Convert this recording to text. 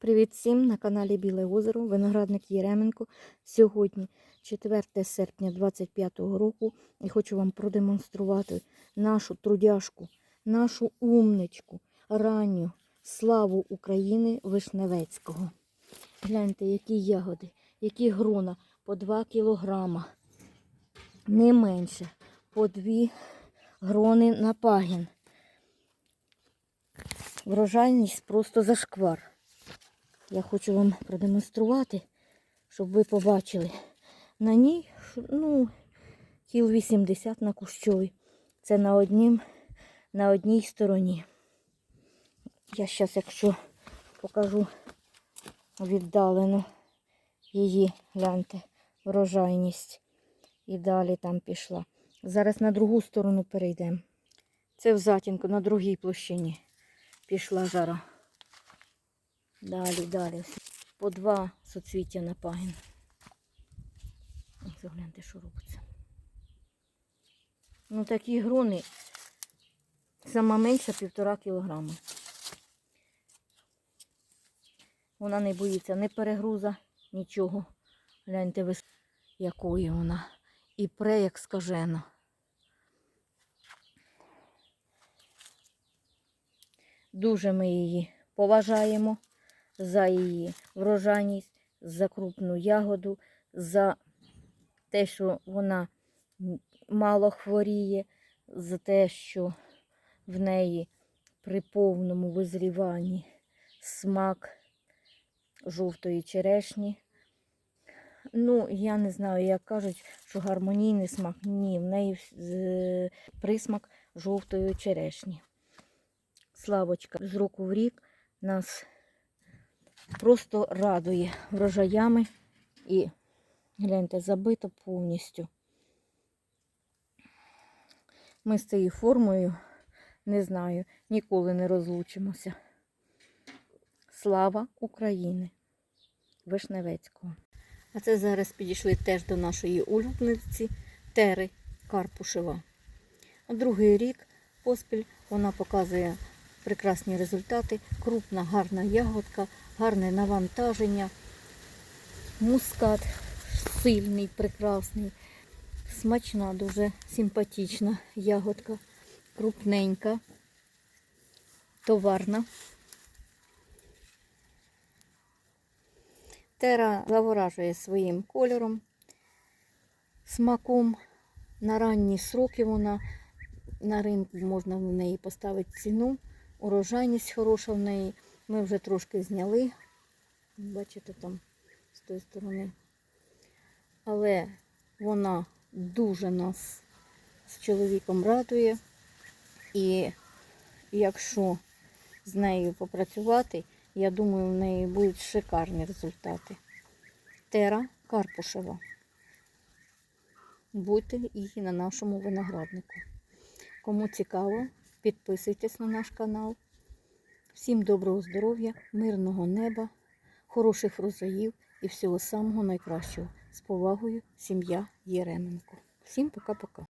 Привіт всім на каналі Біле озеро, виноградник Єременко. Сьогодні 4 серпня 2025 року і хочу вам продемонструвати нашу трудяшку, нашу умничку, ранню славу України Вишневецького. Гляньте, які ягоди, які грона по 2 кілограма, не менше, по 2 грони на пагін. Врожайність просто зашквар. Я хочу вам продемонструвати, щоб ви побачили. На ній, ну, кіл 80 на кущові. Це на, однім, на одній стороні. Я зараз, якщо покажу віддалено її, гляньте, врожайність. І далі там пішла. Зараз на другу сторону перейдемо. Це в затінку на другій площині пішла жара. Далі, далі. По два соцвіття на пагін. Загляньте, що робиться. Ну такі грони сама менша півтора кілограма. Вона не боїться ні перегруза, нічого. Гляньте, ви якої вона. І пре, як скажено. Дуже ми її поважаємо за її врожайність, за крупну ягоду, за те, що вона мало хворіє, за те, що в неї при повному визріванні смак жовтої черешні. Ну, я не знаю, як кажуть, що гармонійний смак. Ні, в неї присмак жовтої черешні. Славочка з року в рік нас просто радує врожаями і гляньте, забито повністю. Ми з цією формою, не знаю, ніколи не розлучимося. Слава України! Вишневецького. А це зараз підійшли теж до нашої улюбниці Тери Карпушева. Другий рік поспіль вона показує прекрасні результати. Крупна, гарна ягодка, гарне навантаження, мускат сильний, прекрасний, смачна, дуже симпатична ягодка, крупненька, товарна. Тера заворажує своїм кольором, смаком. На ранні сроки вона на ринку можна в неї поставити ціну. Урожайність хороша в неї. Ми вже трошки зняли. Бачите, там з тої сторони. Але вона дуже нас з чоловіком радує. І якщо з нею попрацювати, я думаю, в неї будуть шикарні результати. Тера Карпушева. Будьте і на нашому винограднику. Кому цікаво, підписуйтесь на наш канал. Всім доброго здоров'я, мирного неба, хороших врожаїв і всього самого найкращого. З повагою, сім'я Єременко. Всім пока-пока.